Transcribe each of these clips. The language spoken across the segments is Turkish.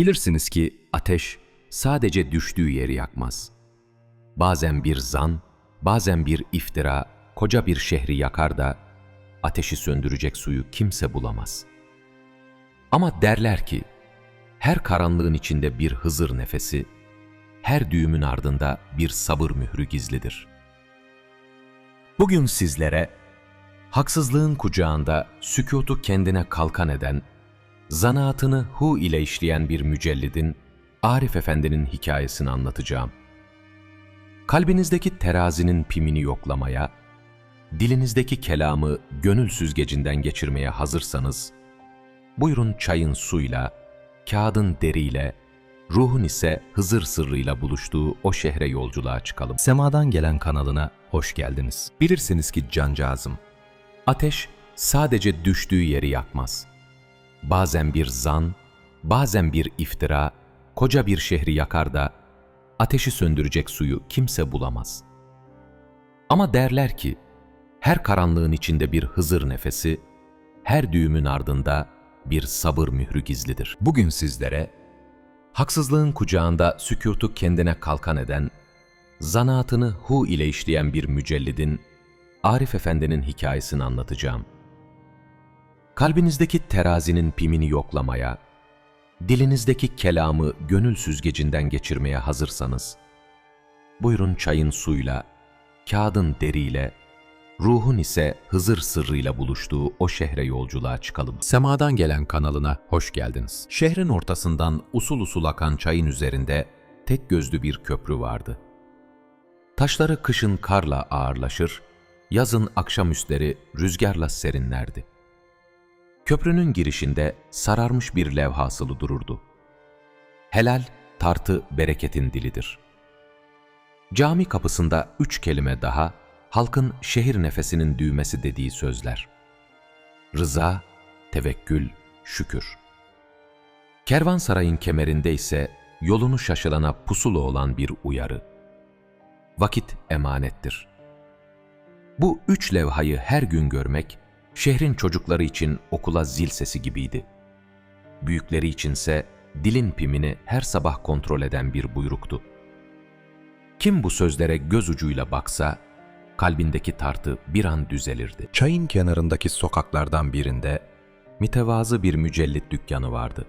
Bilirsiniz ki ateş sadece düştüğü yeri yakmaz. Bazen bir zan, bazen bir iftira koca bir şehri yakar da ateşi söndürecek suyu kimse bulamaz. Ama derler ki her karanlığın içinde bir hızır nefesi, her düğümün ardında bir sabır mührü gizlidir. Bugün sizlere haksızlığın kucağında sükutu kendine kalkan eden, zanaatını hu ile işleyen bir mücellidin, Arif Efendi'nin hikayesini anlatacağım. Kalbinizdeki terazinin pimini yoklamaya, dilinizdeki kelamı gönül süzgecinden geçirmeye hazırsanız, buyurun çayın suyla, kağıdın deriyle, ruhun ise Hızır sırrıyla buluştuğu o şehre yolculuğa çıkalım. Semadan gelen kanalına hoş geldiniz. Bilirsiniz ki cancağızım, Ateş sadece düştüğü yeri yakmaz. Bazen bir zan, bazen bir iftira koca bir şehri yakar da ateşi söndürecek suyu kimse bulamaz. Ama derler ki her karanlığın içinde bir hızır nefesi, her düğümün ardında bir sabır mührü gizlidir. Bugün sizlere haksızlığın kucağında sükutu kendine kalkan eden, zanaatını hu ile işleyen bir mücellidin Arif Efendi'nin hikayesini anlatacağım. Kalbinizdeki terazinin pimini yoklamaya, dilinizdeki kelamı gönül süzgecinden geçirmeye hazırsanız, buyurun çayın suyla, kağıdın deriyle, ruhun ise Hızır sırrıyla buluştuğu o şehre yolculuğa çıkalım. Semadan gelen kanalına hoş geldiniz. Şehrin ortasından usul usul akan çayın üzerinde Tek gözlü bir köprü vardı. Taşları kışın karla ağırlaşır, yazın akşamüstleri rüzgarla serinlerdi. Köprünün girişinde sararmış bir levha asılı dururdu. Helal, tartı bereketin dilidir. Cami kapısında üç kelime daha, halkın şehir nefesinin düğmesi dediği sözler. Rıza, tevekkül, şükür. Kervansarayın kemerinde ise yolunu şaşırana pusulu olan bir uyarı. Vakit emanettir. Bu üç levhayı her gün görmek, şehrin çocukları için okula zil sesi gibiydi. Büyükleri içinse dilin pimini her sabah kontrol eden bir buyruktu. Kim bu sözlere göz ucuyla baksa, kalbindeki tartı bir an düzelirdi. çayın kenarındaki sokaklardan birinde mütevazı bir mücellit dükkanı vardı.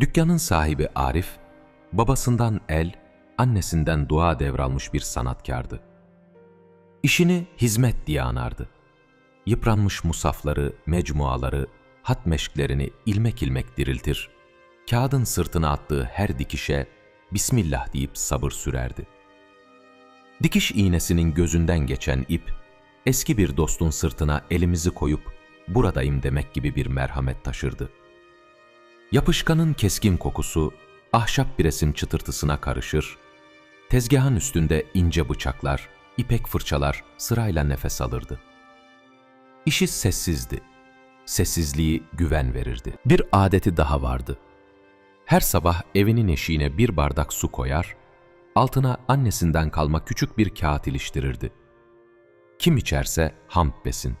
Dükkanın sahibi Arif, babasından el, annesinden dua devralmış bir sanatkardı. İşini hizmet diye anardı. Yıpranmış musafları, mecmuaları, hat meşklerini ilmek ilmek diriltir, kağıdın sırtına attığı her dikişe Bismillah deyip sabır sürerdi. Dikiş iğnesinin gözünden geçen ip, eski bir dostun sırtına elimizi koyup buradayım demek gibi bir merhamet taşırdı. Yapışkanın keskin kokusu ahşap bir resim çıtırtısına karışır, tezgahın üstünde ince bıçaklar, ipek fırçalar sırayla nefes alırdı. İşi sessizdi. Sessizliği güven verirdi. Bir adeti daha vardı. Her sabah evinin eşiğine bir bardak su koyar, altına annesinden kalma küçük bir kağıt iliştirirdi. Kim içerse hamd besin.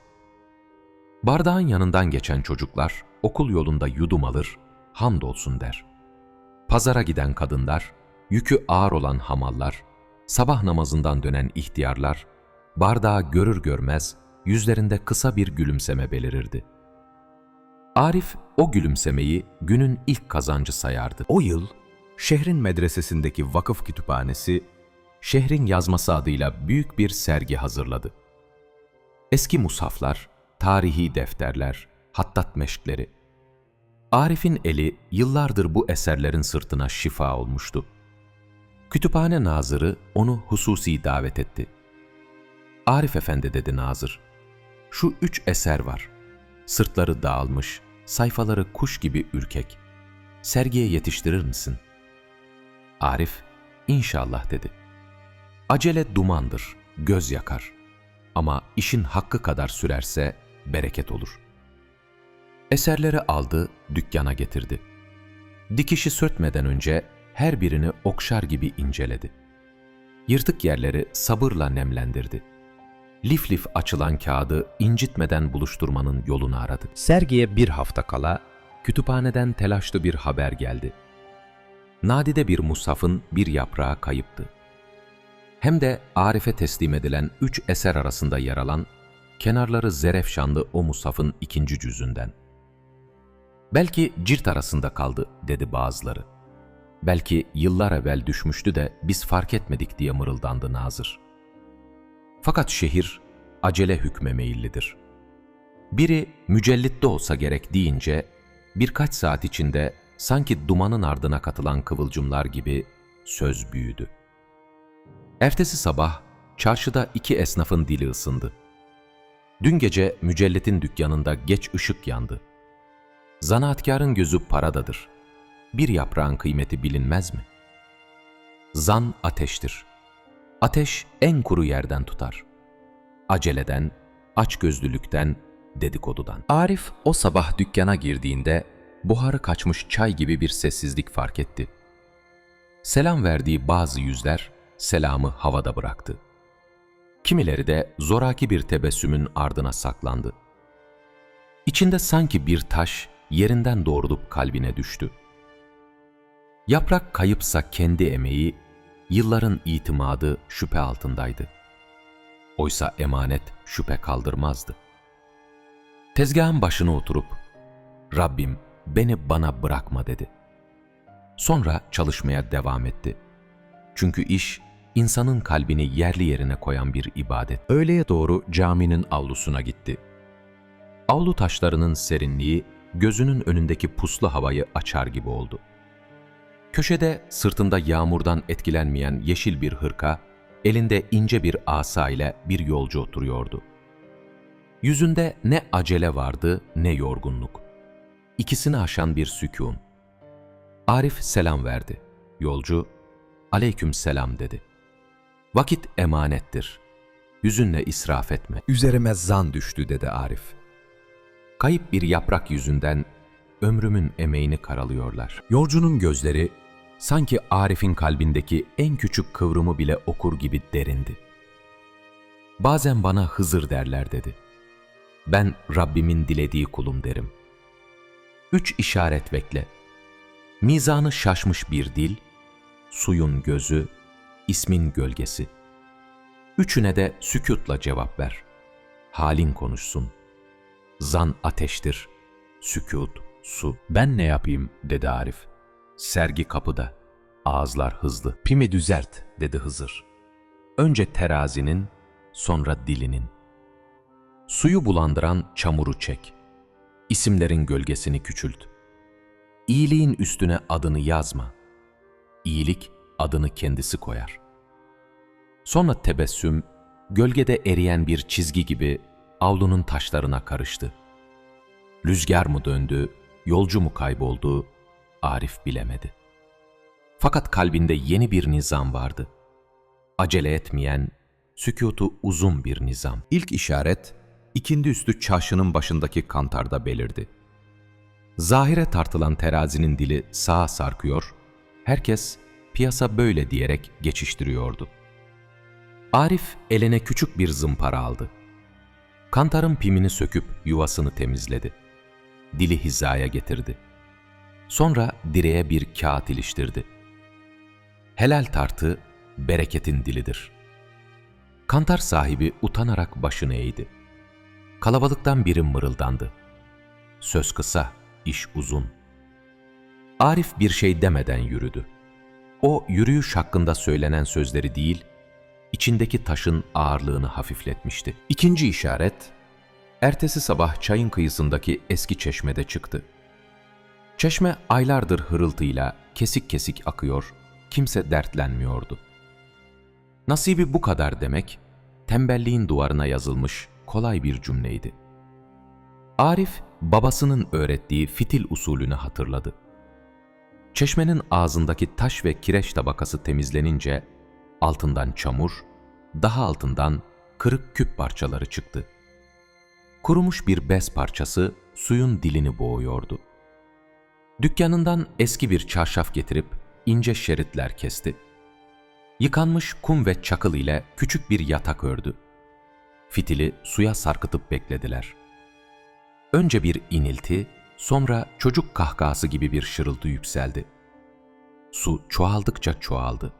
Bardağın yanından geçen çocuklar okul yolunda yudum alır, hamdolsun der. Pazara giden kadınlar, yükü ağır olan hamallar, sabah namazından dönen ihtiyarlar, bardağı görür görmez yüzlerinde kısa bir gülümseme belirirdi. Arif o gülümsemeyi günün ilk kazancı sayardı. o yıl şehrin medresesindeki vakıf kütüphanesi Şehrin yazması adıyla büyük bir sergi hazırladı. Eski mushaflar, tarihi defterler, hattat meşkleri. Arif'in eli yıllardır bu eserlerin sırtına şifa olmuştu. Kütüphane nazırı onu hususi davet etti. Arif Efendi dedi nazır, şu üç eser var. Sırtları dağılmış, sayfaları kuş gibi ürkek. Sergiye yetiştirir misin? Arif, inşallah dedi. Acele dumandır, göz yakar. Ama işin hakkı kadar sürerse bereket olur. Eserleri aldı, dükkana getirdi. Dikişi sörtmeden önce her birini okşar gibi inceledi. Yırtık yerleri sabırla nemlendirdi. Lif lif açılan kağıdı incitmeden buluşturmanın yolunu aradı. sergiye bir hafta kala Kütüphaneden telaşlı bir haber geldi. nadide bir musafın bir yaprağı kayıptı. Hem de Arif'e teslim edilen üç eser arasında yer alan, kenarları zerefşanlı o musafın ikinci cüzünden. Belki cirt arasında kaldı dedi bazıları. Belki yıllar evvel düşmüştü de biz fark etmedik diye mırıldandı Nazır. Fakat şehir acele hükme meyillidir. Biri mücellit de olsa gerek deyince birkaç saat içinde sanki dumanın ardına katılan kıvılcımlar gibi söz büyüdü. Ertesi sabah çarşıda iki esnafın dili ısındı. Dün gece mücelletin dükkanında geç ışık yandı. Zanaatkarın gözü paradadır. Bir yaprağın kıymeti bilinmez mi? Zan ateştir. Ateş en kuru yerden tutar. Aceleden, açgözlülükten, dedikodudan. Arif o sabah dükkana girdiğinde buharı kaçmış çay gibi bir sessizlik fark etti. Selam verdiği bazı yüzler selamı havada bıraktı. Kimileri de zoraki bir tebessümün ardına saklandı. İçinde sanki bir taş yerinden doğrulup kalbine düştü. Yaprak kayıpsa kendi emeği, yılların itimadı şüphe altındaydı. Oysa emanet şüphe kaldırmazdı. Tezgahın başına oturup, Rabbim beni bana bırakma dedi. Sonra çalışmaya devam etti. Çünkü iş, insanın kalbini yerli yerine koyan bir ibadet. Öğleye doğru caminin avlusuna gitti. Avlu taşlarının serinliği, gözünün önündeki puslu havayı açar gibi oldu. Köşede sırtında yağmurdan etkilenmeyen yeşil bir hırka, elinde ince bir asa ile bir yolcu oturuyordu. Yüzünde ne acele vardı ne yorgunluk. İkisini aşan bir sükun. Arif selam verdi. Yolcu, aleyküm selam dedi. Vakit emanettir. Yüzünle israf etme. Üzerime zan düştü dedi Arif. Kayıp bir yaprak yüzünden ömrümün emeğini karalıyorlar. Yolcunun gözleri sanki Arif'in kalbindeki en küçük kıvrımı bile okur gibi derindi. Bazen bana Hızır derler dedi. Ben Rabbimin dilediği kulum derim. Üç işaret bekle. Mizanı şaşmış bir dil, suyun gözü, ismin gölgesi. Üçüne de sükutla cevap ver. Halin konuşsun. Zan ateştir, sükut su. Ben ne yapayım dedi Arif. Sergi kapıda. Ağızlar hızlı. Pimi düzelt. dedi Hızır. Önce terazinin, sonra dilinin. Suyu bulandıran çamuru çek. İsimlerin gölgesini küçült. İyiliğin üstüne adını yazma. İyilik adını kendisi koyar. Sonra tebessüm, gölgede eriyen bir çizgi gibi avlunun taşlarına karıştı. Rüzgar mı döndü, yolcu mu kayboldu, Arif bilemedi. Fakat kalbinde yeni bir nizam vardı. Acele etmeyen, sükutu uzun bir nizam. İlk işaret ikindi üstü çarşının başındaki kantarda belirdi. Zahire tartılan terazinin dili sağa sarkıyor, herkes piyasa böyle diyerek geçiştiriyordu. Arif eline küçük bir zımpara aldı. Kantarın pimini söküp yuvasını temizledi. Dili hizaya getirdi. Sonra direğe bir kağıt iliştirdi. Helal tartı bereketin dilidir. Kantar sahibi utanarak başını eğdi. Kalabalıktan biri mırıldandı. Söz kısa, iş uzun. Arif bir şey demeden yürüdü. O yürüyüş hakkında söylenen sözleri değil, içindeki taşın ağırlığını hafifletmişti. İkinci işaret, ertesi sabah çayın kıyısındaki eski çeşmede çıktı. Çeşme aylardır hırıltıyla kesik kesik akıyor, kimse dertlenmiyordu. Nasibi bu kadar demek, tembelliğin duvarına yazılmış kolay bir cümleydi. Arif, babasının öğrettiği fitil usulünü hatırladı. Çeşmenin ağzındaki taş ve kireç tabakası temizlenince, altından çamur, daha altından kırık küp parçaları çıktı. Kurumuş bir bez parçası suyun dilini boğuyordu. Dükkanından eski bir çarşaf getirip ince şeritler kesti. Yıkanmış kum ve çakıl ile küçük bir yatak ördü. Fitili suya sarkıtıp beklediler. Önce bir inilti, sonra çocuk kahkahası gibi bir şırıltı yükseldi. Su çoğaldıkça çoğaldı.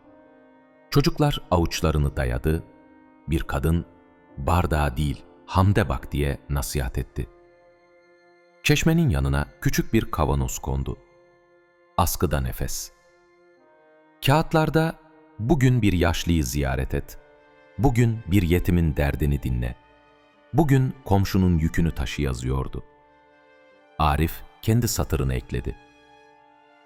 Çocuklar avuçlarını dayadı, bir kadın bardağa değil hamde bak diye nasihat etti. Çeşmenin yanına küçük bir kavanoz kondu. Askıda nefes. Kağıtlarda bugün bir yaşlıyı ziyaret et. Bugün bir yetimin derdini dinle. Bugün komşunun yükünü taşı yazıyordu. Arif kendi satırını ekledi.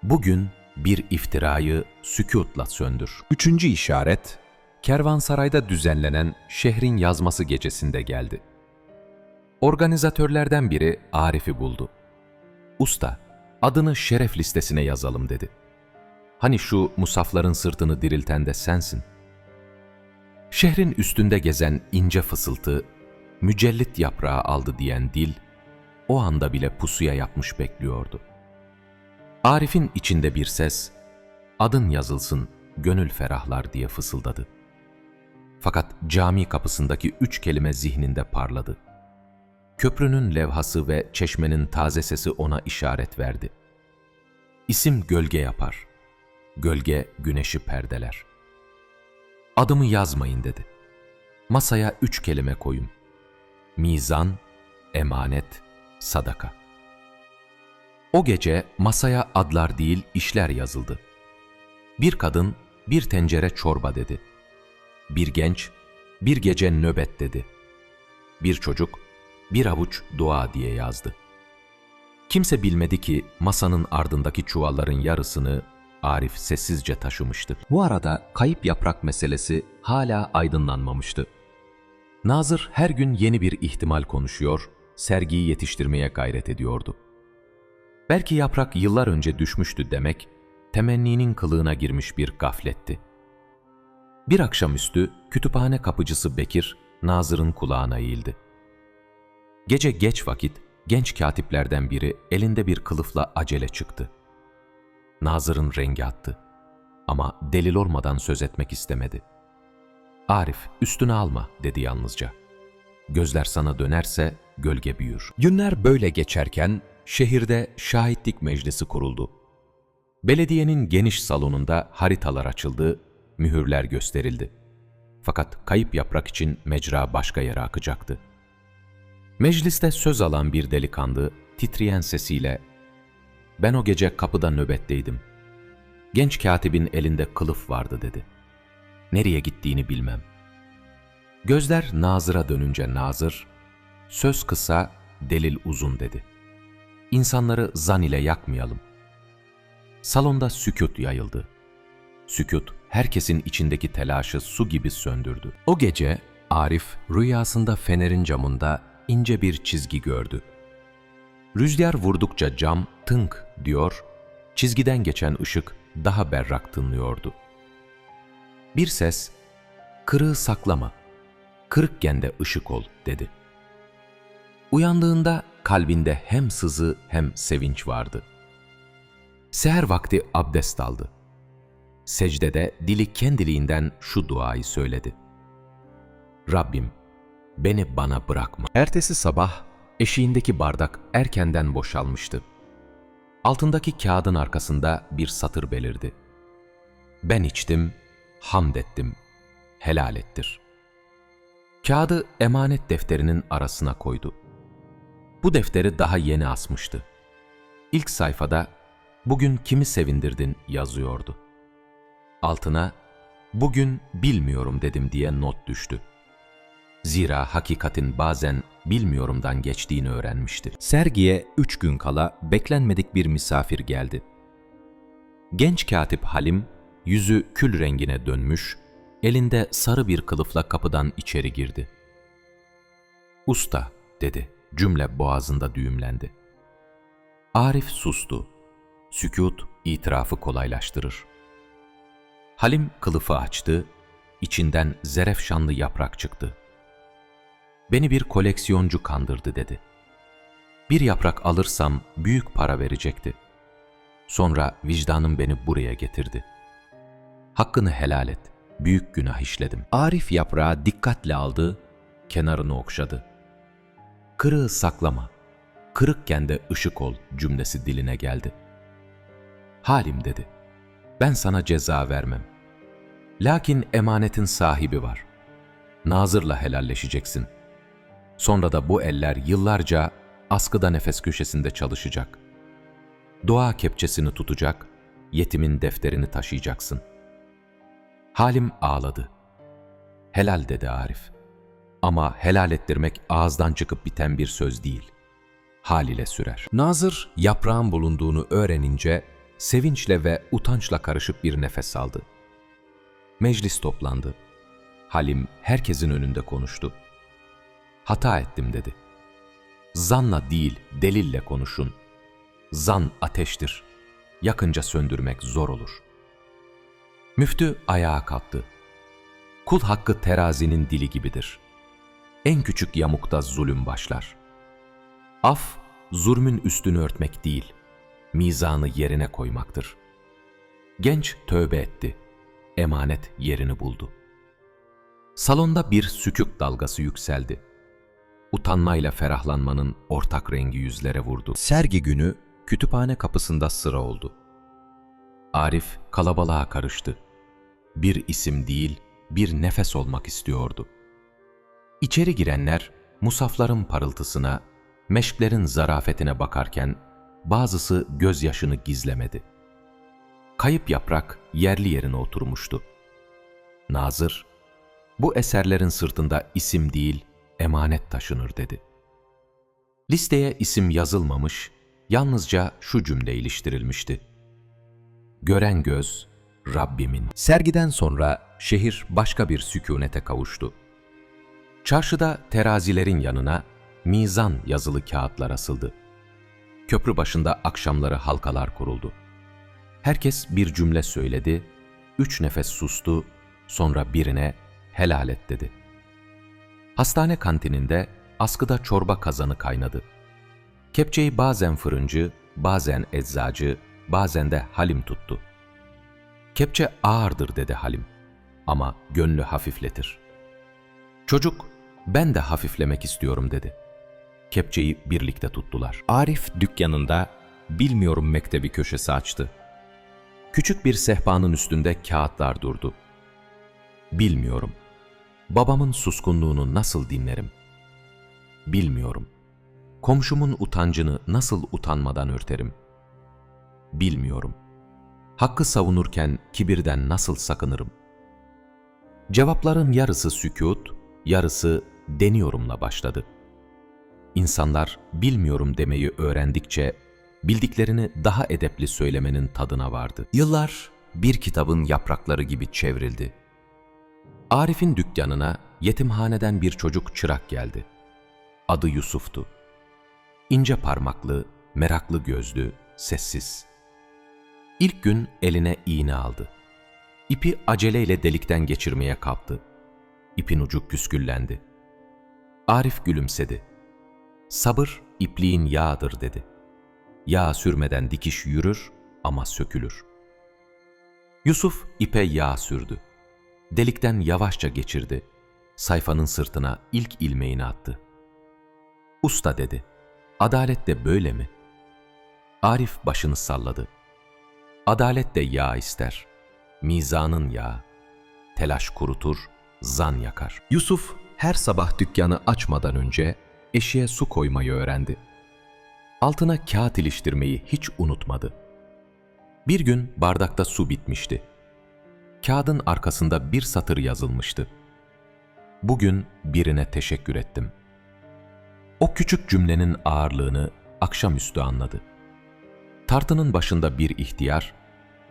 Bugün bir iftirayı sükutla söndür. Üçüncü işaret, kervansarayda düzenlenen şehrin yazması gecesinde geldi. Organizatörlerden biri Arif'i buldu. Usta, adını şeref listesine yazalım dedi. Hani şu musafların sırtını dirilten de sensin. Şehrin üstünde gezen ince fısıltı, mücellit yaprağı aldı diyen dil, o anda bile pusuya yapmış bekliyordu. Arif'in içinde bir ses, adın yazılsın, gönül ferahlar diye fısıldadı. Fakat cami kapısındaki üç kelime zihninde parladı. Köprünün levhası ve çeşmenin taze sesi ona işaret verdi. İsim gölge yapar. Gölge güneşi perdeler. Adımı yazmayın dedi. Masaya üç kelime koyun. Mizan, emanet, sadaka. O gece masaya adlar değil işler yazıldı. Bir kadın bir tencere çorba dedi. Bir genç bir gece nöbet dedi. Bir çocuk bir avuç dua diye yazdı. Kimse bilmedi ki masanın ardındaki çuvalların yarısını Arif sessizce taşımıştı. Bu arada kayıp yaprak meselesi hala aydınlanmamıştı. Nazır her gün yeni bir ihtimal konuşuyor, sergiyi yetiştirmeye gayret ediyordu. Belki yaprak yıllar önce düşmüştü demek, temenninin kılığına girmiş bir gafletti. Bir akşamüstü kütüphane kapıcısı Bekir, Nazır'ın kulağına eğildi. Gece geç vakit genç katiplerden biri elinde bir kılıfla acele çıktı. Nazır'ın rengi attı. Ama delil olmadan söz etmek istemedi. Arif, üstüne alma dedi yalnızca. Gözler sana dönerse gölge büyür. Günler böyle geçerken Şehirde şahitlik meclisi kuruldu. Belediyenin geniş salonunda haritalar açıldı, mühürler gösterildi. Fakat kayıp yaprak için mecra başka yere akacaktı. Mecliste söz alan bir delikanlı titreyen sesiyle ''Ben o gece kapıda nöbetteydim. Genç katibin elinde kılıf vardı.'' dedi. Nereye gittiğini bilmem. Gözler Nazır'a dönünce Nazır, ''Söz kısa, delil uzun.'' dedi. İnsanları zan ile yakmayalım. Salonda sükut yayıldı. Sükut herkesin içindeki telaşı su gibi söndürdü. O gece Arif rüyasında fenerin camında ince bir çizgi gördü. Rüzgar vurdukça cam tınk diyor, çizgiden geçen ışık daha berrak tınlıyordu. Bir ses, kırığı saklama, kırıkken de ışık ol dedi. Uyandığında kalbinde hem sızı hem sevinç vardı. Seher vakti abdest aldı. Secdede dili kendiliğinden şu duayı söyledi. Rabbim, beni bana bırakma. Ertesi sabah eşiğindeki bardak erkenden boşalmıştı. Altındaki kağıdın arkasında bir satır belirdi. Ben içtim, hamd ettim, helal ettir. Kağıdı emanet defterinin arasına koydu. Bu defteri daha yeni asmıştı. İlk sayfada bugün kimi sevindirdin yazıyordu. Altına bugün bilmiyorum dedim diye not düştü. Zira hakikatin bazen bilmiyorumdan geçtiğini öğrenmiştir. sergiye üç gün kala beklenmedik bir misafir geldi. Genç katip Halim, yüzü kül rengine dönmüş, elinde sarı bir kılıfla kapıdan içeri girdi. Usta, dedi. Cümle boğazında düğümlendi. Arif sustu. Sükut, itirafı kolaylaştırır. Halim kılıfı açtı, içinden zerefşanlı yaprak çıktı. Beni bir koleksiyoncu kandırdı dedi. Bir yaprak alırsam büyük para verecekti. Sonra vicdanım beni buraya getirdi. Hakkını helal et, büyük günah işledim. Arif yaprağı dikkatle aldı, Kenarını okşadı. Kırığı saklama, kırıkken de ışık ol cümlesi diline geldi. Halim dedi. Ben sana ceza vermem. Lakin emanetin sahibi var. Nazırla helalleşeceksin. Sonra da bu eller yıllarca askıda nefes köşesinde çalışacak. Dua kepçesini tutacak, yetimin defterini taşıyacaksın. Halim ağladı. Helal dedi Arif. Ama helal ettirmek ağızdan çıkıp biten bir söz değil. Hal ile sürer. Nazır yaprağın bulunduğunu öğrenince sevinçle ve utançla karışık bir nefes aldı. Meclis toplandı. Halim herkesin önünde konuştu. Hata ettim dedi. Zanla değil, delille konuşun. Zan ateştir. Yakınca söndürmek zor olur. Müftü ayağa kalktı. Kul hakkı terazinin dili gibidir. En küçük yamukta zulüm başlar. Af, zulmün üstünü örtmek değil, mizanı yerine koymaktır. Genç tövbe etti. Emanet yerini buldu. Salonda bir sükük dalgası yükseldi. Utanmayla ferahlanmanın ortak rengi yüzlere vurdu. Sergi günü kütüphane kapısında sıra oldu. Arif kalabalığa karıştı. Bir isim değil, bir nefes olmak istiyordu. İçeri girenler musafların parıltısına, meşklerin zarafetine bakarken bazısı gözyaşını gizlemedi. Kayıp yaprak yerli yerine oturmuştu. Nazır, bu eserlerin sırtında isim değil, emanet taşınır dedi. Listeye isim yazılmamış, yalnızca şu cümle iliştirilmişti. Gören göz, Rabbimin. Sergiden sonra şehir başka bir sükunete kavuştu. Çarşıda terazilerin yanına mizan yazılı kağıtlar asıldı. Köprü başında akşamları halkalar kuruldu. Herkes bir cümle söyledi, üç nefes sustu, sonra birine helal et dedi. Hastane kantininde askıda çorba kazanı kaynadı. Kepçeyi bazen fırıncı, bazen eczacı, bazen de Halim tuttu. Kepçe ağırdır dedi Halim ama gönlü hafifletir. Çocuk, ben de hafiflemek istiyorum dedi. Kepçeyi birlikte tuttular. Arif dükkanında bilmiyorum mektebi köşesi açtı. Küçük bir sehpanın üstünde kağıtlar durdu. Bilmiyorum. Babamın suskunluğunu nasıl dinlerim? Bilmiyorum. Komşumun utancını nasıl utanmadan örterim? Bilmiyorum. Hakkı savunurken kibirden nasıl sakınırım? Cevapların yarısı sükut, yarısı deniyorumla başladı. İnsanlar bilmiyorum demeyi öğrendikçe bildiklerini daha edepli söylemenin tadına vardı. Yıllar bir kitabın yaprakları gibi çevrildi. Arif'in dükkanına yetimhaneden bir çocuk çırak geldi. Adı Yusuf'tu. İnce parmaklı, meraklı gözlü, sessiz. İlk gün eline iğne aldı. İpi aceleyle delikten geçirmeye kaptı. İpin ucu püsküllendi. Arif gülümsedi. Sabır ipliğin yağıdır dedi. Yağ sürmeden dikiş yürür ama sökülür. Yusuf ipe yağ sürdü. Delikten yavaşça geçirdi. Sayfanın sırtına ilk ilmeğini attı. Usta dedi. Adalet de böyle mi? Arif başını salladı. Adalet de yağ ister. Mizanın yağı. Telaş kurutur, zan yakar. Yusuf her sabah dükkanı açmadan önce eşiğe su koymayı öğrendi. Altına kağıt iliştirmeyi hiç unutmadı. Bir gün bardakta su bitmişti. Kağıdın arkasında bir satır yazılmıştı. Bugün birine teşekkür ettim. O küçük cümlenin ağırlığını akşamüstü anladı. Tartının başında bir ihtiyar,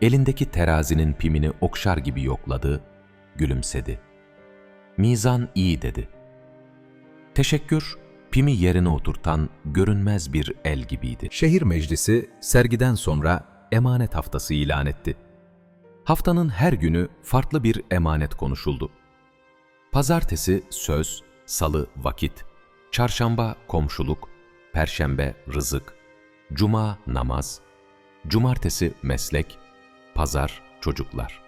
elindeki terazinin pimini okşar gibi yokladı, gülümsedi. Mizan iyi dedi. Teşekkür, pimi yerine oturtan görünmez bir el gibiydi. Şehir meclisi sergiden sonra emanet haftası ilan etti. Haftanın her günü farklı bir emanet konuşuldu. Pazartesi söz, salı vakit, çarşamba komşuluk, perşembe rızık, cuma namaz, cumartesi meslek, pazar çocuklar.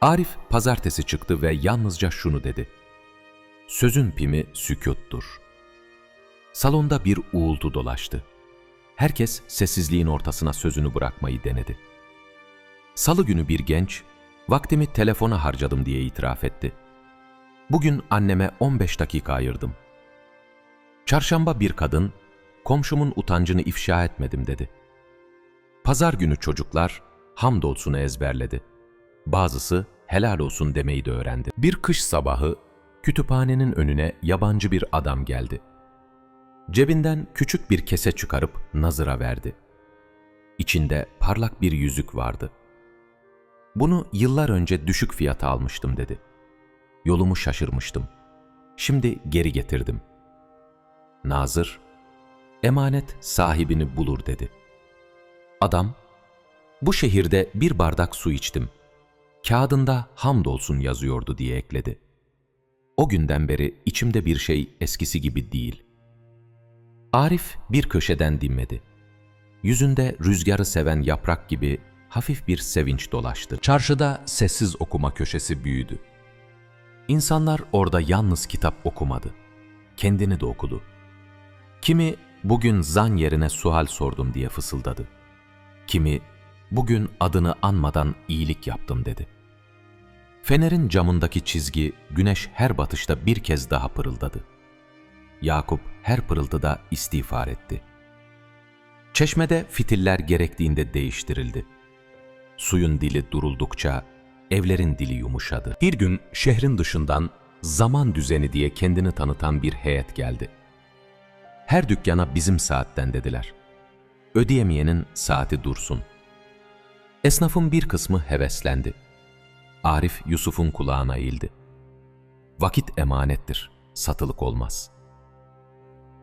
Arif pazartesi çıktı ve yalnızca şunu dedi. Sözün pimi sükuttur. Salonda bir uğultu dolaştı. Herkes sessizliğin ortasına sözünü bırakmayı denedi. Salı günü bir genç, vaktimi telefona harcadım diye itiraf etti. Bugün anneme 15 dakika ayırdım. Çarşamba bir kadın, komşumun utancını ifşa etmedim dedi. Pazar günü çocuklar, hamdolsunu ezberledi. Bazısı helal olsun demeyi de öğrendi. Bir kış sabahı, kütüphanenin önüne yabancı bir adam geldi. Cebinden küçük bir kese çıkarıp Nazır'a verdi. İçinde parlak bir yüzük vardı. Bunu yıllar önce düşük fiyata almıştım dedi. Yolumu şaşırmıştım. Şimdi geri getirdim. Nazır, emanet sahibini bulur dedi. Adam, bu şehirde bir bardak su içtim. Kağıdında hamdolsun yazıyordu diye ekledi. O günden beri içimde bir şey eskisi gibi değil. Arif bir köşeden dinmedi. Yüzünde rüzgarı seven yaprak gibi hafif bir sevinç dolaştı. Çarşıda sessiz okuma köşesi büyüdü. İnsanlar orada yalnız kitap okumadı. Kendini de okudu. Kimi bugün zan yerine sual sordum diye fısıldadı. Kimi bugün adını anmadan iyilik yaptım dedi. Fenerin camındaki çizgi güneş her batışta bir kez daha pırıldadı. Yakup her pırıltıda istiğfar etti. Çeşmede fitiller gerektiğinde değiştirildi. Suyun dili duruldukça evlerin dili yumuşadı. Bir gün şehrin dışından zaman düzeni diye kendini tanıtan bir heyet geldi. Her dükkana bizim saatten dediler. Ödeyemeyenin saati dursun. Esnafın bir kısmı heveslendi. Arif Yusuf'un kulağına eğildi. Vakit emanettir, satılık olmaz.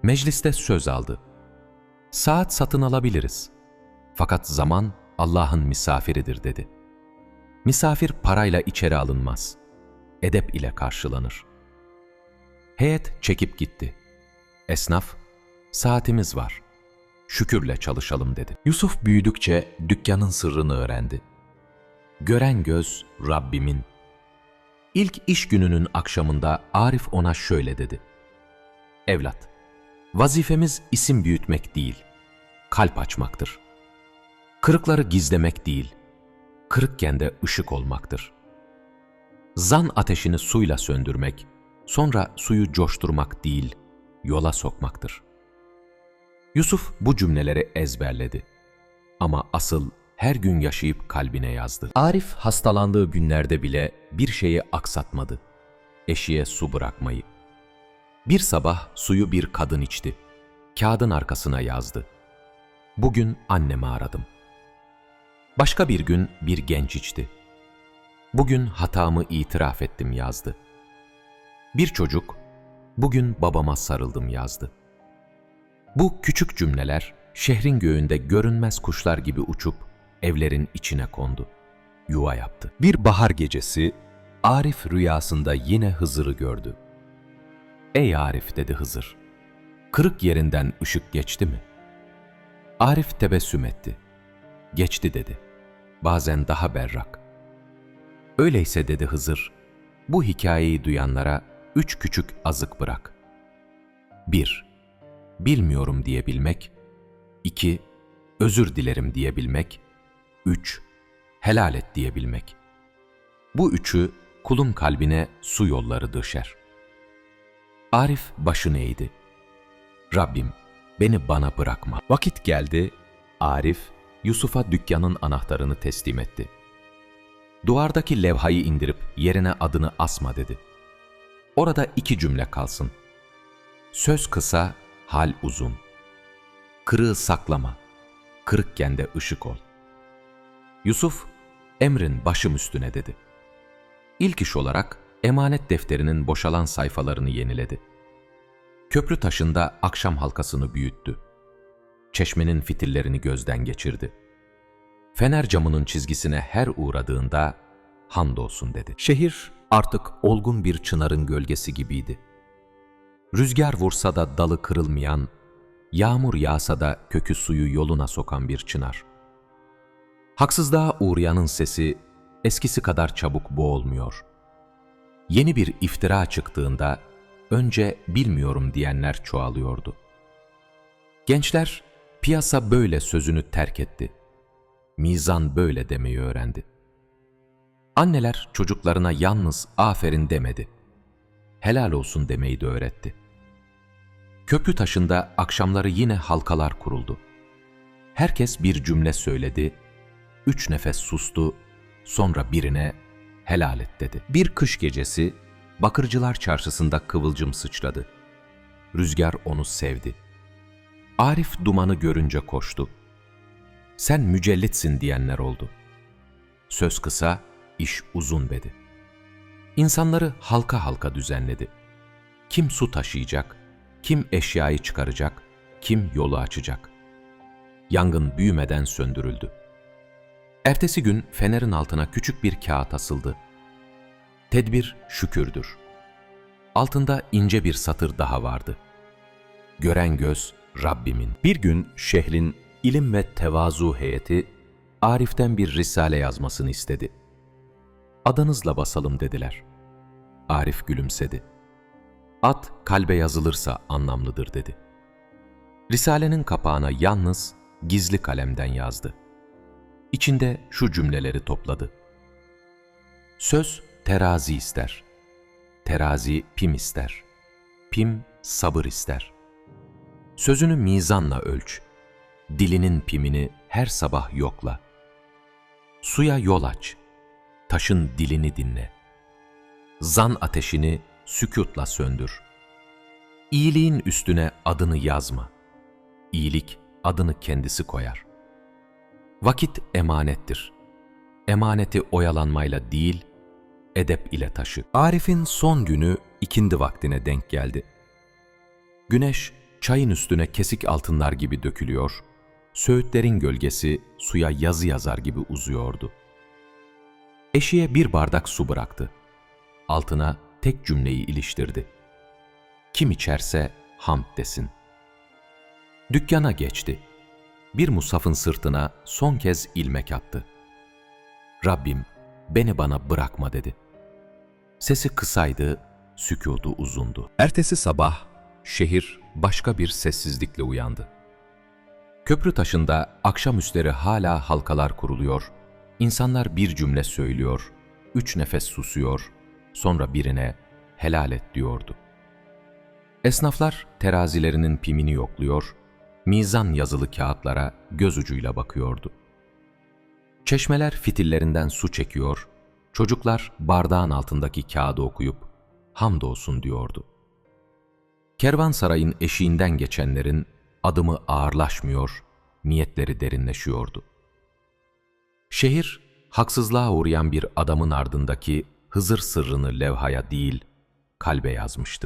Mecliste söz aldı. Saat satın alabiliriz. Fakat zaman Allah'ın misafiridir dedi. Misafir parayla içeri alınmaz. Edep ile karşılanır. Heyet çekip gitti. Esnaf, saatimiz var. Şükürle çalışalım dedi. Yusuf büyüdükçe dükkanın sırrını öğrendi. Gören göz Rabbimin. İlk iş gününün akşamında Arif ona şöyle dedi. Evlat, vazifemiz isim büyütmek değil, kalp açmaktır. Kırıkları gizlemek değil, kırıkken de ışık olmaktır. Zan ateşini suyla söndürmek, sonra suyu coşturmak değil, yola sokmaktır. Yusuf bu cümleleri ezberledi. Ama asıl her gün yaşayıp kalbine yazdı. Arif hastalandığı günlerde bile bir şeyi aksatmadı. Eşiğe su bırakmayı. Bir sabah suyu bir kadın içti. Kağıdın arkasına yazdı. Bugün annemi aradım. Başka bir gün bir genç içti. Bugün hatamı itiraf ettim yazdı. Bir çocuk, bugün babama sarıldım yazdı. Bu küçük cümleler şehrin göğünde görünmez kuşlar gibi uçup evlerin içine kondu. Yuva yaptı. Bir bahar gecesi Arif rüyasında yine Hızır'ı gördü. Ey Arif dedi Hızır. Kırık yerinden ışık geçti mi? Arif tebessüm etti. Geçti dedi. Bazen daha berrak. Öyleyse dedi Hızır, bu hikayeyi duyanlara üç küçük azık bırak. 1. Bilmiyorum diyebilmek. 2. Özür dilerim diyebilmek. 3. Helal et diyebilmek. Bu üçü kulun kalbine su yolları döşer. Arif başını eğdi. Rabbim beni bana bırakma. Vakit geldi. Arif Yusuf'a dükkanın anahtarını teslim etti. Duvardaki levhayı indirip yerine adını asma dedi. Orada iki cümle kalsın. Söz kısa, hal uzun. Kırığı saklama, kırıkken de ışık ol. Yusuf, emrin başım üstüne dedi. İlk iş olarak emanet defterinin boşalan sayfalarını yeniledi. Köprü taşında akşam halkasını büyüttü. Çeşmenin fitillerini gözden geçirdi. Fener camının çizgisine her uğradığında hamdolsun dedi. Şehir artık olgun bir çınarın gölgesi gibiydi. Rüzgar vursa da dalı kırılmayan, yağmur yağsa da kökü suyu yoluna sokan bir çınar. Haksızlığa uğrayanın sesi eskisi kadar çabuk boğulmuyor. Yeni bir iftira çıktığında önce bilmiyorum diyenler çoğalıyordu. Gençler piyasa böyle sözünü terk etti. mizan böyle demeyi öğrendi. Anneler çocuklarına yalnız aferin demedi. Helal olsun demeyi de öğretti. Köprü taşında akşamları yine halkalar kuruldu. Herkes bir cümle söyledi, üç nefes sustu, sonra birine helal et dedi. Bir kış gecesi Bakırcılar Çarşısı'nda kıvılcım sıçradı. Rüzgar onu sevdi. Arif dumanı görünce koştu. Sen mücellitsin diyenler oldu. Söz kısa, iş uzun dedi. İnsanları halka halka düzenledi. Kim su taşıyacak, kim eşyayı çıkaracak, kim yolu açacak. Yangın büyümeden söndürüldü. Ertesi gün fenerin altına küçük bir kağıt asıldı. Tedbir şükürdür. Altında ince bir satır daha vardı. Gören göz Rabbimin. Bir gün şehrin ilim ve tevazu heyeti Arif'ten bir risale yazmasını istedi. Adınızla basalım dediler. Arif gülümsedi. Ad kalbe yazılırsa anlamlıdır dedi. Risalenin kapağına yalnız gizli kalemden yazdı. İçinde şu cümleleri topladı. Söz terazi ister. Terazi pim ister. Pim sabır ister. Sözünü mizanla ölç. Dilinin pimini her sabah yokla. Suya yol aç. Taşın dilini dinle. Zan ateşini sükutla söndür. İyiliğin üstüne adını yazma. İyilik adını kendisi koyar. Vakit emanettir. Emaneti oyalanmayla değil, edep ile taşı. Arif'in son günü ikindi vaktine denk geldi. Güneş çayın üstüne kesik altınlar gibi dökülüyor, söğütlerin gölgesi suya yazı yazar gibi uzuyordu. Eşiğe bir bardak su bıraktı. Altına tek cümleyi iliştirdi. Kim içerse hamd desin. Dükkana geçti. Bir musafın sırtına son kez ilmek attı. Rabbim beni bana bırakma dedi. Sesi kısaydı, sükutu uzundu. Ertesi sabah şehir başka bir sessizlikle uyandı. Köprü taşında akşamüstleri hala halkalar kuruluyor, insanlar bir cümle söylüyor, üç nefes susuyor, sonra birine helal et diyordu. Esnaflar terazilerinin pimini yokluyor, mizan yazılı kağıtlara göz ucuyla bakıyordu. Çeşmeler fitillerinden su çekiyor, çocuklar bardağın altındaki kağıdı okuyup hamdolsun diyordu. Kervansarayın eşiğinden geçenlerin adımı ağırlaşmıyor, niyetleri derinleşiyordu. Şehir, haksızlığa uğrayan bir adamın ardındaki Hızır sırrını levhaya değil, kalbe yazmıştı.